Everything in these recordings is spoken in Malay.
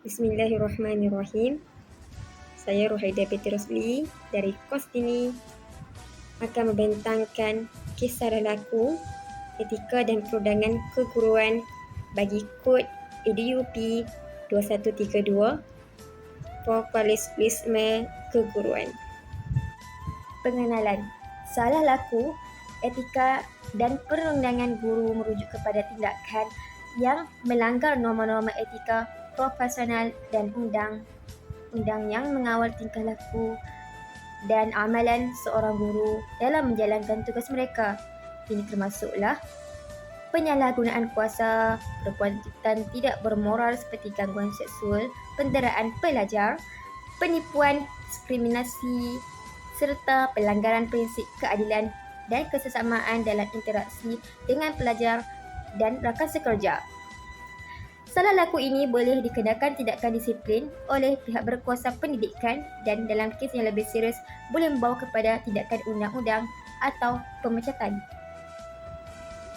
Bismillahirrahmanirrahim. Saya Ruhaida Binti Rosli dari kos ini akan membentangkan kisah laku etika dan perundangan keguruan bagi kod EDUP 2132 Profesionalisme Keguruan. Pengenalan Salah laku, etika dan perundangan guru merujuk kepada tindakan yang melanggar norma-norma etika profesional dan undang-undang yang mengawal tingkah laku dan amalan seorang guru dalam menjalankan tugas mereka. Ini termasuklah penyalahgunaan kuasa, perbuatan tidak bermoral seperti gangguan seksual, penderaan pelajar, penipuan, diskriminasi serta pelanggaran prinsip keadilan dan kesesamaan dalam interaksi dengan pelajar dan rakan sekerja. Salah laku ini boleh dikenakan tindakan disiplin oleh pihak berkuasa pendidikan dan dalam kes yang lebih serius boleh membawa kepada tindakan undang-undang atau pemecatan.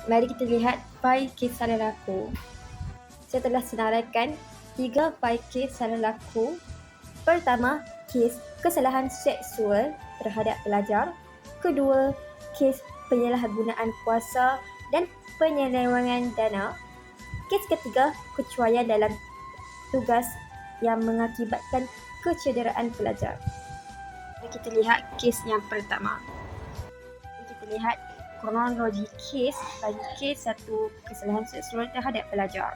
Mari kita lihat file kes salah laku. Saya telah senaraikan tiga file kes salah laku. Pertama, kes kesalahan seksual terhadap pelajar. Kedua, kes penyalahgunaan kuasa dan penyelewengan dana Kes ketiga, kecuaian dalam tugas yang mengakibatkan kecederaan pelajar. Kita lihat kes yang pertama. Kita lihat kronologi kes bagi kes satu kesalahan seksual terhadap pelajar.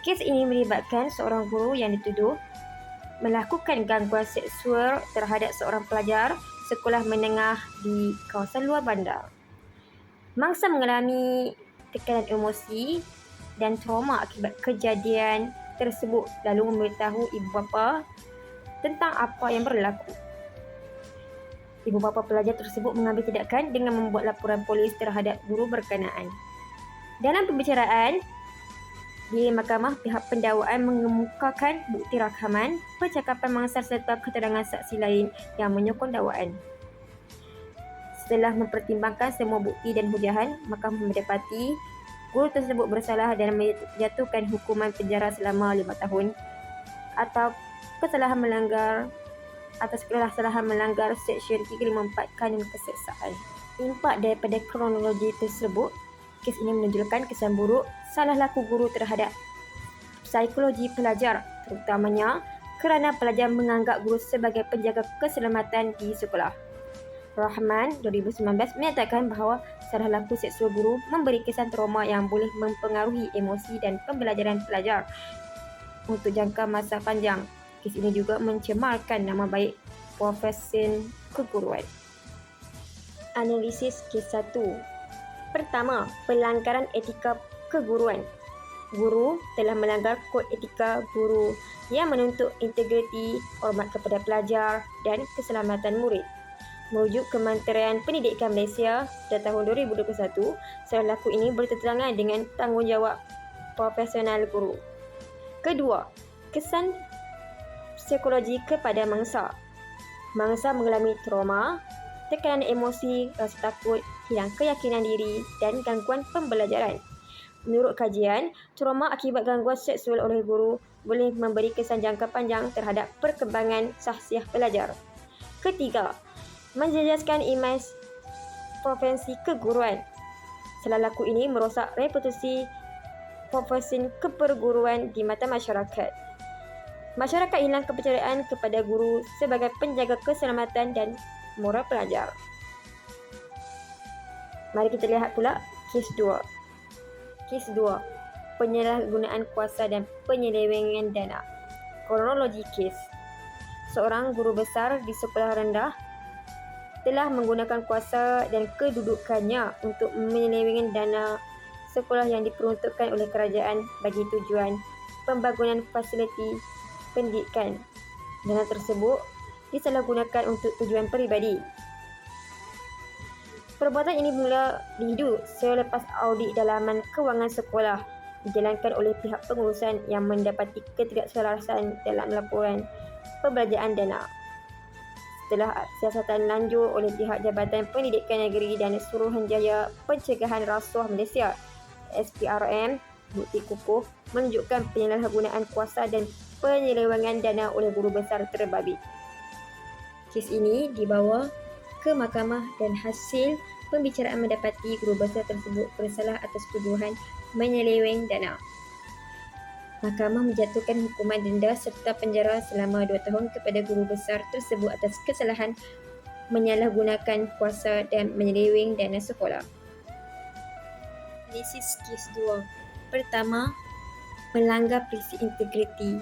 Kes ini melibatkan seorang guru yang dituduh melakukan gangguan seksual terhadap seorang pelajar sekolah menengah di kawasan luar bandar. Mangsa mengalami tekanan emosi dan trauma akibat kejadian tersebut lalu memberitahu ibu bapa tentang apa yang berlaku. Ibu bapa pelajar tersebut mengambil tindakan dengan membuat laporan polis terhadap guru berkenaan. Dalam pembicaraan di mahkamah, pihak pendakwaan mengemukakan bukti rakaman, percakapan mangsa serta keterangan saksi lain yang menyokong dakwaan. Setelah mempertimbangkan semua bukti dan hujahan, mahkamah mendapati guru tersebut bersalah dan menjatuhkan hukuman penjara selama lima tahun atau kesalahan melanggar atas kesalahan melanggar Seksyen 354 Kanun Keseksaan. Impak daripada kronologi tersebut, kes ini menunjukkan kesan buruk salah laku guru terhadap psikologi pelajar terutamanya kerana pelajar menganggap guru sebagai penjaga keselamatan di sekolah. Rahman 2019 menyatakan bahawa salah laku seksual guru memberi kesan trauma yang boleh mempengaruhi emosi dan pembelajaran pelajar untuk jangka masa panjang. Kes ini juga mencemarkan nama baik profesi keguruan. Analisis kes 1 Pertama, pelanggaran etika keguruan. Guru telah melanggar kod etika guru yang menuntut integriti, hormat kepada pelajar dan keselamatan murid merujuk Kementerian Pendidikan Malaysia pada tahun 2021, salah laku ini bertentangan dengan tanggungjawab profesional guru. Kedua, kesan psikologi kepada mangsa. Mangsa mengalami trauma, tekanan emosi, rasa takut, hilang keyakinan diri dan gangguan pembelajaran. Menurut kajian, trauma akibat gangguan seksual oleh guru boleh memberi kesan jangka panjang terhadap perkembangan sahsiah pelajar. Ketiga, menjejaskan imej profesi keguruan. Salah laku ini merosak reputasi profesi keperguruan di mata masyarakat. Masyarakat hilang kepercayaan kepada guru sebagai penjaga keselamatan dan moral pelajar. Mari kita lihat pula kes dua. Kes dua, penyalahgunaan kuasa dan penyelewengan dana. Kronologi kes. Seorang guru besar di sekolah rendah telah menggunakan kuasa dan kedudukannya untuk menyelewengkan dana sekolah yang diperuntukkan oleh kerajaan bagi tujuan pembangunan fasiliti pendidikan. Dana tersebut disalahgunakan untuk tujuan peribadi. Perbuatan ini mula dihidu selepas audit dalaman kewangan sekolah dijalankan oleh pihak pengurusan yang mendapati ketidakselarasan dalam laporan pembelanjaan dana setelah siasatan lanjut oleh pihak Jabatan Pendidikan Negeri dan Suruhanjaya Pencegahan Rasuah Malaysia SPRM bukti kukuh menunjukkan penyalahgunaan kuasa dan penyelewengan dana oleh guru besar terbabit. Kes ini dibawa ke mahkamah dan hasil pembicaraan mendapati guru besar tersebut bersalah atas tuduhan menyeleweng dana. Mahkamah menjatuhkan hukuman denda serta penjara selama dua tahun kepada guru besar tersebut atas kesalahan menyalahgunakan kuasa dan menyeleweng dana sekolah. Analisis kes 2. Pertama, melanggar prinsip integriti.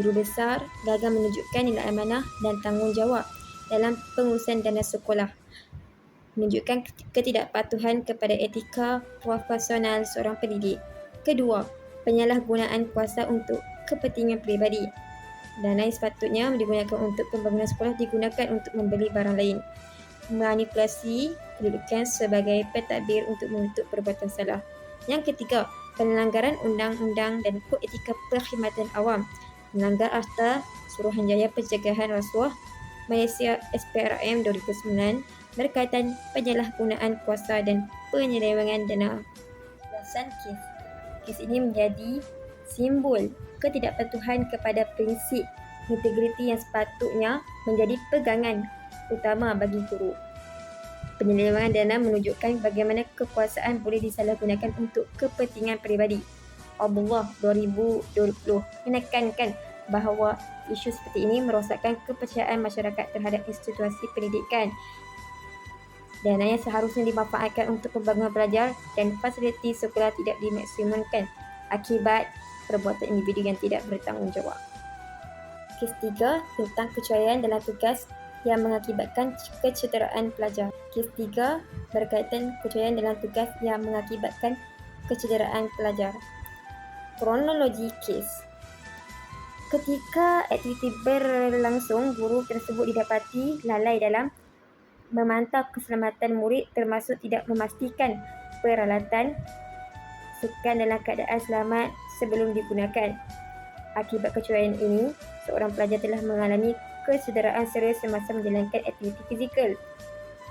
Guru besar gagal menunjukkan nilai amanah dan tanggungjawab dalam pengurusan dana sekolah. Menunjukkan ketidakpatuhan kepada etika profesional seorang pendidik. Kedua, penyalahgunaan kuasa untuk kepentingan peribadi. Dana yang sepatutnya digunakan untuk pembangunan sekolah digunakan untuk membeli barang lain. Manipulasi kedudukan sebagai pentadbir untuk menutup perbuatan salah. Yang ketiga, pelanggaran undang-undang dan kod etika perkhidmatan awam. Melanggar Akta Suruhanjaya Pencegahan Rasuah Malaysia SPRM 2009 berkaitan penyalahgunaan kuasa dan penyelewengan dana. Belasan kes. Kes ini menjadi simbol ketidakpatuhan kepada prinsip integriti yang sepatutnya menjadi pegangan utama bagi guru. Penyelewengan dana menunjukkan bagaimana kekuasaan boleh disalahgunakan untuk kepentingan peribadi. Allah 2020 menekankan bahawa isu seperti ini merosakkan kepercayaan masyarakat terhadap institusi pendidikan. Dana yang seharusnya dimanfaatkan untuk pembangunan pelajar dan fasiliti sekolah tidak dimaksimumkan akibat perbuatan individu yang tidak bertanggungjawab. Kes 3 tentang keceriaan dalam tugas yang mengakibatkan kecederaan pelajar. Kes 3 berkaitan kecederaan dalam tugas yang mengakibatkan kecederaan pelajar. Kronologi kes Ketika aktiviti berlangsung, guru tersebut didapati lalai dalam memantau keselamatan murid termasuk tidak memastikan peralatan sukan dalam keadaan selamat sebelum digunakan. Akibat kecederaan ini, seorang pelajar telah mengalami kecederaan serius semasa menjalankan aktiviti fizikal.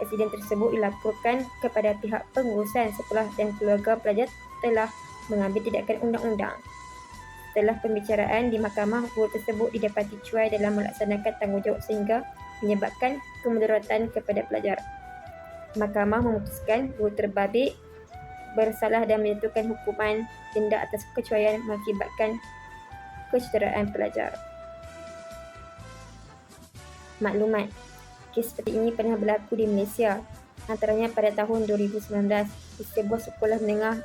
Insiden tersebut dilaporkan kepada pihak pengurusan sekolah dan keluarga pelajar telah mengambil tindakan undang-undang. Setelah pembicaraan di mahkamah, guru tersebut didapati cuai dalam melaksanakan tanggungjawab sehingga menyebabkan kemudaratan kepada pelajar. Mahkamah memutuskan guru terbabit bersalah dan menjatuhkan hukuman denda atas kecuaian mengakibatkan kecederaan pelajar maklumat. Kes seperti ini pernah berlaku di Malaysia, antaranya pada tahun 2019 di sebuah sekolah menengah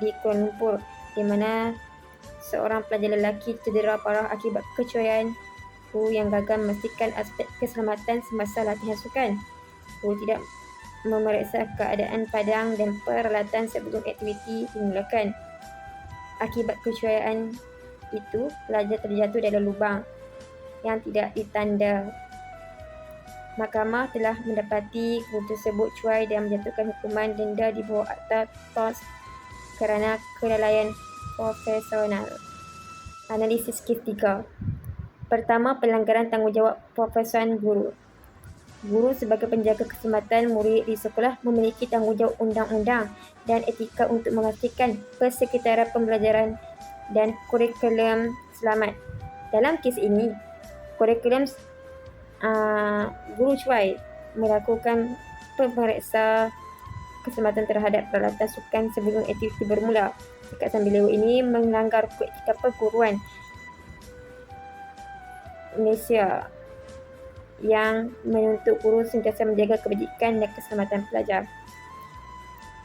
di Kuala Lumpur di mana seorang pelajar lelaki cedera parah akibat kecuaian guru yang gagal memastikan aspek keselamatan semasa latihan sukan. Guru tidak memeriksa keadaan padang dan peralatan sebelum aktiviti dimulakan. Akibat kecuaian itu, pelajar terjatuh dalam lubang yang tidak ditanda Mahkamah telah mendapati guru tersebut cuai dan menjatuhkan hukuman denda di bawah Akta TOS kerana kelalaian profesional. Analisis 3. Pertama, pelanggaran tanggungjawab profesional guru. Guru sebagai penjaga keselamatan murid di sekolah memiliki tanggungjawab undang-undang dan etika untuk memastikan persekitaran pembelajaran dan kurikulum selamat. Dalam kes ini, kurikulum uh, guru cuai melakukan pemeriksa keselamatan terhadap peralatan sukan sebelum aktiviti bermula. Dekat sambil lewat ini melanggar etika perguruan Malaysia yang menuntut guru sentiasa menjaga kebajikan dan keselamatan pelajar.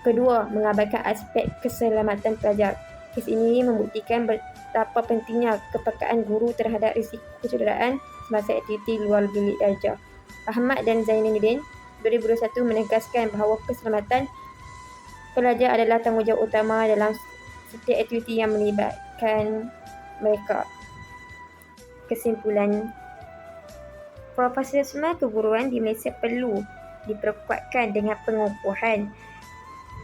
Kedua, mengabaikan aspek keselamatan pelajar. Kes ini membuktikan betapa pentingnya kepekaan guru terhadap risiko kecederaan semasa aktiviti luar bilik darjah. Ahmad dan Zainuddin 2021 menegaskan bahawa keselamatan pelajar adalah tanggungjawab utama dalam setiap aktiviti yang melibatkan mereka. Kesimpulan Profesionalisme keguruan di Malaysia perlu diperkuatkan dengan pengukuhan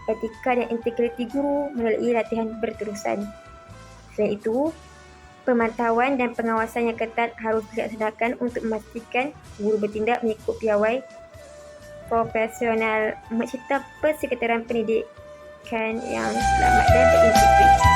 etika dan integriti guru melalui latihan berterusan. Selain itu, Pemantauan dan pengawasan yang ketat harus dilaksanakan untuk memastikan guru bertindak mengikut piawai profesional mencipta persekitaran pendidikan yang selamat dan berintegritas.